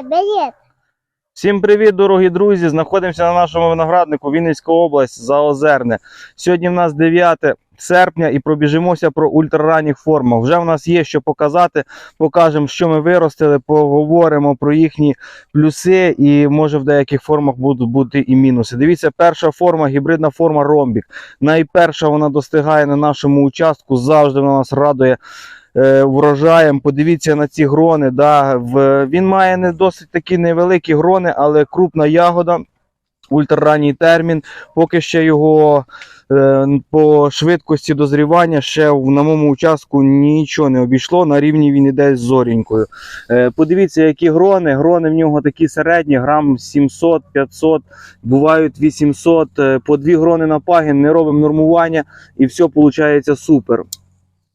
Бери. Всім привіт, дорогі друзі! Знаходимося на нашому винограднику Вінницька область Заозерне. Сьогодні в нас 9 серпня і пробіжимося про ультраранніх формах. Вже в нас є що показати. Покажемо, що ми виростили, поговоримо про їхні плюси, і може в деяких формах будуть бути і мінуси. Дивіться, перша форма, гібридна форма ромбік. Найперша вона достигає на нашому участку. Завжди вона нас радує врожаєм. Подивіться на ці грони. Да. Він має не досить такі невеликі грони, але крупна ягода. Ультраранній термін. Поки ще його е, по швидкості дозрівання ще в- моєму участку нічого не обійшло. На рівні він іде з зорінькою. Е, подивіться, які грони. Грони в нього такі середні, грам 700-500, бувають 800. Е, по дві грони на пагін, не робимо нормування і все виходить супер.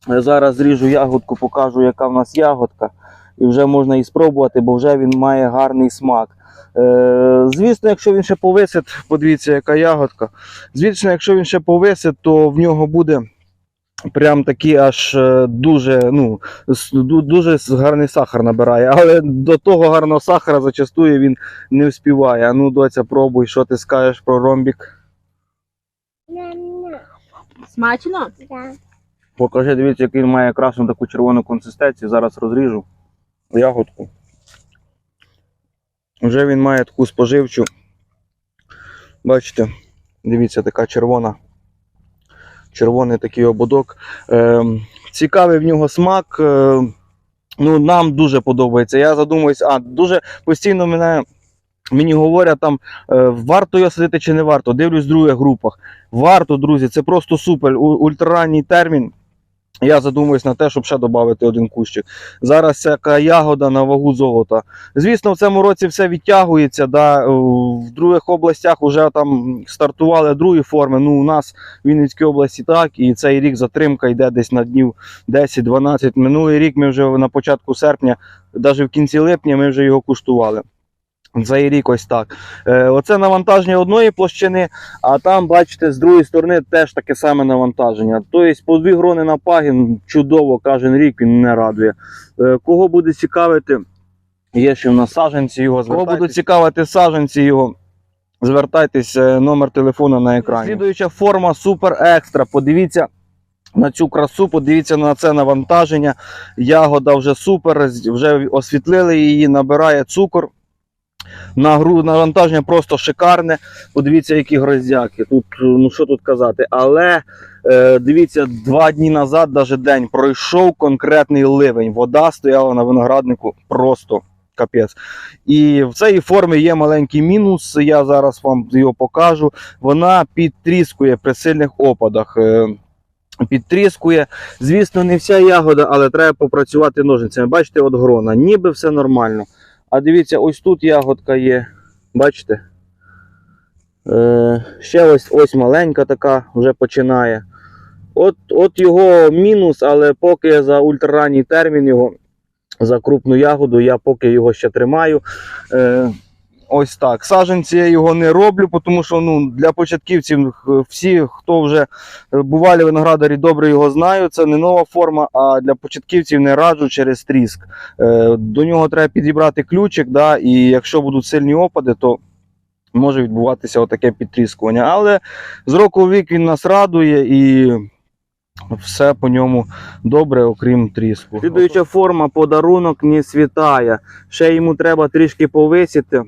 Е, Зараз зріжу ягодку, покажу, яка в нас ягодка. І вже можна і спробувати, бо вже він має гарний смак. Е, звісно, якщо він ще повисить, подивіться, яка ягодка. Звісно, якщо він ще повисить, то в нього буде прям такий аж е, дуже, ну, дуже гарний сахар набирає. Але до того гарного сахара зачастую він не вспіває. А ну, доця, пробуй, що ти скажеш про ромбік. Смачно? Да. Покажи, дивіться, який він має красну таку червону консистенцію. Зараз розріжу ягодку. Вже він має таку споживчу. Бачите, дивіться, така червона. Червоний такий ободок. Ем, цікавий в нього смак. Е, ну, нам дуже подобається. Я задумуюсь, а дуже постійно мене. Мені говорять там, е, варто його садити чи не варто. Дивлюсь в других групах. Варто, друзі, це просто супер. Ультраранній термін. Я задумуюсь на те, щоб ще додати один кущик. Зараз ця ягода на вагу золота. Звісно, в цьому році все відтягується. Да. В других областях вже там стартували другі форми. Ну, у нас в Вінницькій області так, і цей рік затримка йде десь на днів 10-12. Минулий рік ми вже на початку серпня, навіть в кінці липня, ми вже його куштували. Цей рік ось так. Е, оце навантаження одної площини, а там, бачите, з другої сторони теж таке саме навантаження. Тобто по дві грони на пагін чудово кожен рік він не радує. Е, Кого буде цікавити, є ще в нас саджанці його. Кого будуть цікавити саджанці його, звертайтесь, е, номер телефону на екрані. Слідуюча форма супер екстра. Подивіться. На цю красу, подивіться на це навантаження. Ягода вже супер, вже освітлили її, набирає цукор. Навантаження просто шикарне. Подивіться, які гроздяки. Тут, е, ну що тут казати. Але е, дивіться, два дні назад, навіть день, пройшов конкретний ливень. Вода стояла на винограднику просто капець. І в цій формі є маленький мінус. Я зараз вам його покажу. Вона підтріскує при сильних опадах. Е, Підтріскує. Звісно, не вся ягода, але треба попрацювати ножницями. Бачите, от грона, ніби все нормально. А дивіться, ось тут ягодка є. Бачите? Е, ще ось ось маленька така вже починає. От, от його мінус, але поки за ультраранній термін його, за крупну ягоду, я поки його ще тримаю. Е, ось так. Саженці я його не роблю, тому що ну, для початківців всі, хто вже е, бувалі виноградарі, добре його знають. Це не нова форма, а для початківців не раджу через тріск. Е, До нього треба підібрати ключик, да, і якщо будуть сильні опади, то може відбуватися отаке підтріскування. Але з року в рік він нас радує і все по ньому добре, окрім тріску. Слідуюча форма подарунок не світає. Ще йому треба трішки повисіти.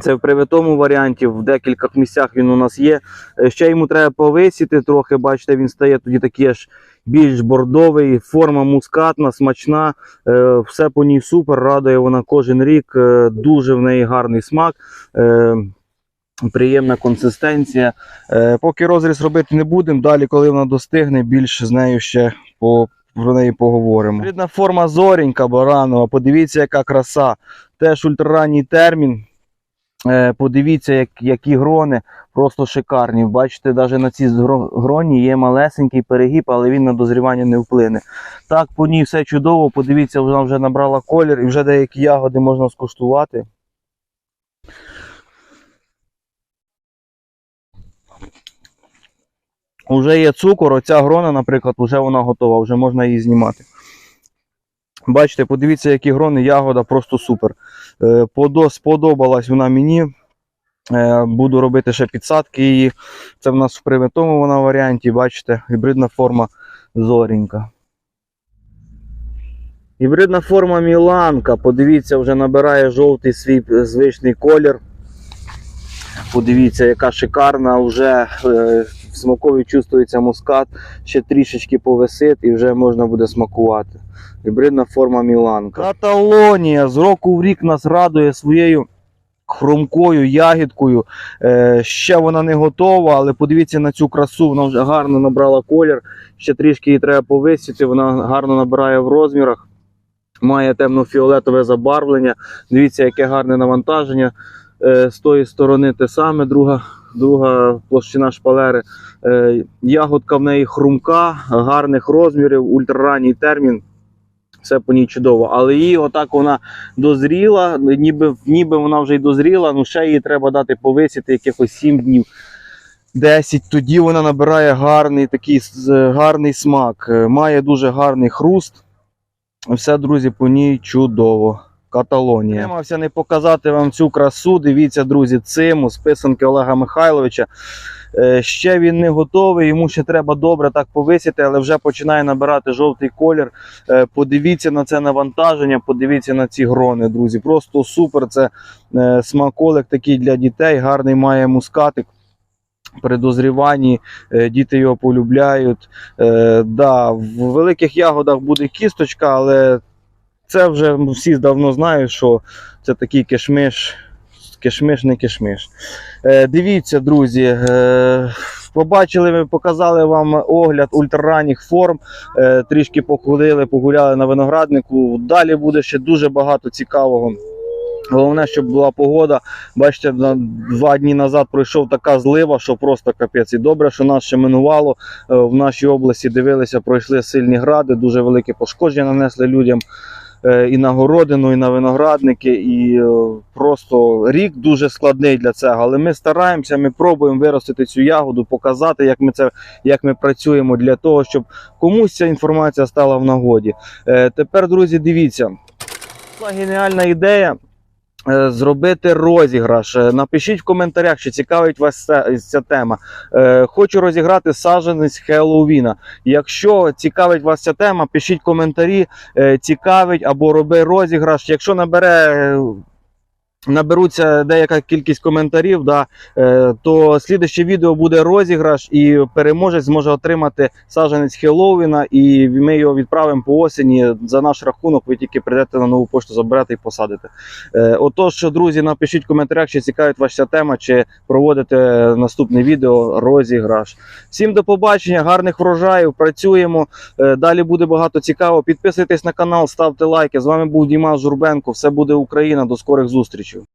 Це в привитому варіанті, в декількох місцях він у нас є. Е, Ще йому треба повисіти трохи, бачите, він стає тоді такий аж більш бордовий, форма мускатна, смачна, е, все по ній супер, радує вона кожен рік, е, дуже в неї гарний смак. Приємна консистенція. Поки розріз робити не будемо. Далі, коли вона достигне, більше з нею ще по, про неї поговоримо. Рідна форма зорінька баранова. Подивіться, яка краса. Теж ультраранній термін. Е, Подивіться, як, які грони, просто шикарні. Бачите, навіть на цій гроні є малесенький перегиб, але він на дозрівання не вплине. Так, по ній все чудово. Подивіться, вона вже набрала колір і вже деякі ягоди можна скуштувати. Уже є цукор, оця грона, наприклад, вже вона готова, вже можна її знімати. Бачите, подивіться, які грони, ягода просто супер. Е, Сподобалась вона мені. Е, Буду робити ще підсадки її. Це в нас в привитому вона варіанті, бачите, гібридна форма зорінька. Гібридна форма Міланка. Подивіться, вже набирає жовтий свій звичний колір. Подивіться, яка шикарна, вже е, в смакові чувствується мускат, ще трішечки повисить і вже можна буде смакувати. Гібридна форма Міланка. Каталонія з року в рік нас радує своєю хрумкою ягідкою. Е, ще вона не готова, але подивіться на цю красу, вона вже гарно набрала колір. Ще трішки її треба повисити, вона гарно набирає в розмірах. Має темно-фіолетове забарвлення. Дивіться, яке гарне навантаження. Е, з тої сторони те саме, друга, друга площина шпалери. Е, ягодка в неї хрумка, гарних розмірів, ультраранній термін. Все по ній чудово. Але її отак вона дозріла, ніби, ніби вона вже й дозріла, ну ще її треба дати повисити якихось 7 днів. 10, тоді вона набирає гарний такий гарний смак, е, має дуже гарний хруст. Все, друзі, по ній чудово. Каталонія. Тримався не показати вам цю красу. Дивіться, друзі, циму з писанки Олега Михайловича. Е, Ще він не готовий, йому ще треба добре так повисити, але вже починає набирати жовтий колір. Е, Подивіться на це навантаження, подивіться на ці грони, друзі. Просто супер. Це е, смаколик такий для дітей, гарний має мускатик. При дозріванні діти його полюбляють. Да, в великих ягодах буде кісточка, але це вже всі давно знають, що це такий кишмиш, кишмиш, не кишмиш. Е, дивіться, друзі. Е, Побачили, ми показали вам огляд ультраранніх форм. Е, трішки походили, погуляли на винограднику. Далі буде ще дуже багато цікавого. Головне, щоб була погода. Бачите, два дні назад пройшов така злива, що просто капець. І добре, що нас ще минувало. Е, В нашій області дивилися, пройшли сильні гради, дуже великі пошкодження нанесли людям і на городину, і на виноградники. І е, просто рік дуже складний для цього. Але ми стараємося, ми пробуємо виростити цю ягоду, показати, як ми це як ми працюємо для того, щоб комусь ця інформація стала в нагоді. Е, Тепер, друзі, дивіться. Була геніальна ідея е, зробити розіграш. Е, Напишіть в коментарях, чи цікавить вас ця, ця тема. Е, Хочу розіграти саджанець Хеллоуіна. Якщо цікавить вас ця тема, пишіть коментарі, е, цікавить або роби розіграш. Якщо набере. Наберуться деяка кількість коментарів, да, е, то слідуще відео буде розіграш, і переможець зможе отримати саджанець Хеллоуіна, і ми його відправимо по осені за наш рахунок. Ви тільки прийдете на нову пошту, заберете і посадите. Е, Отож, друзі, напишіть в коментарях, чи цікавить ця тема, чи проводите наступне відео розіграш. Всім до побачення, гарних врожаїв, працюємо. Е, Далі буде багато цікавого. Підписуйтесь на канал, ставте лайки. З вами був Дімас Журбенко. Все буде Україна. До скорих зустрічей.